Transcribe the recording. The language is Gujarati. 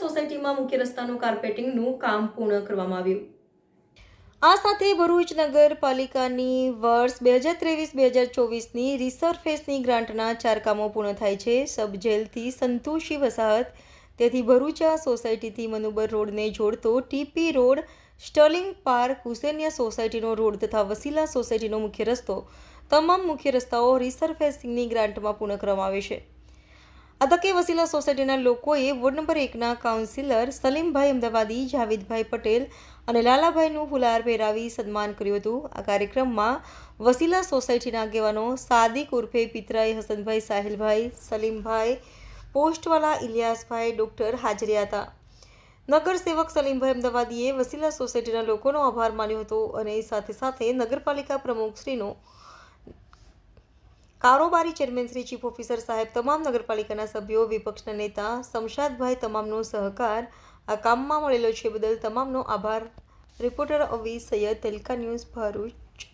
સોસાયટીમાં મુખ્ય રસ્તાનું કાર્પેટિંગનું કામ પૂર્ણ કરવામાં આવ્યું. આ સાથે ભરૂચ નગરપાલિકાની વર્ષ બે હજાર ત્રેવીસ, બે હજાર ચોવીસની રિસર્ફેસની ગ્રાન્ટના ચાર કામો પૂર્ણ થાય છે. સબ જેલથી સંતોષી વસાહત, તેથી ભરૂચા સોસાયટીથી મનુબર રોડને જોડતો TP road, Sterling park, Husainiya સોસાયટીનો road તથા વસીલા સોસાયટીનો મુખ્ય રસ્તો, તમામ મુખ્ય રસ્તાઓ રિસર્ફેસિંગની ગ્રાન્ટમાં પૂર્ણ કરવામાં આવે છે. આ વસીલા સોસાયટીના લોકોએ વોર્ડ નંબર એકના કાઉન્સિલર સલીમભાઈ અમદાવાદી, જાવેદભાઈ પટેલ અને લાલાભાઈનું ફુલાર પહેરાવી સન્માન કર્યું હતું. આ કાર્યક્રમમાં વસીલા સોસાયટીના આગેવાનો સાદિક ઉર્ફે પિતરાઈ, હસનભાઈ, સાહિલભાઈ, સલીમભાઈ, પોસ્ટવાલા ઇલિયાસભાઈ, ડૉક્ટર હાજર્યા હતા. નગર સેવક સલીમભાઈ અમદાવાદીએ વસીલા સોસાયટીના લોકોનો આભાર માન્યો હતો અને સાથે સાથે નગરપાલિકા પ્રમુખશ્રીનો કારોબારી ચેરમેન શ્રી ચીફ ઓફિસર સાહેબ તમામ નગરપાલિકાના સભ્યો, વિપક્ષના નેતા, સમશાદભાઈ તમામનો સહકાર આ કામમાં મળેલો છે બદલ તમામનો આભાર. Reporter Avi Syed તેલકા news Bharuch.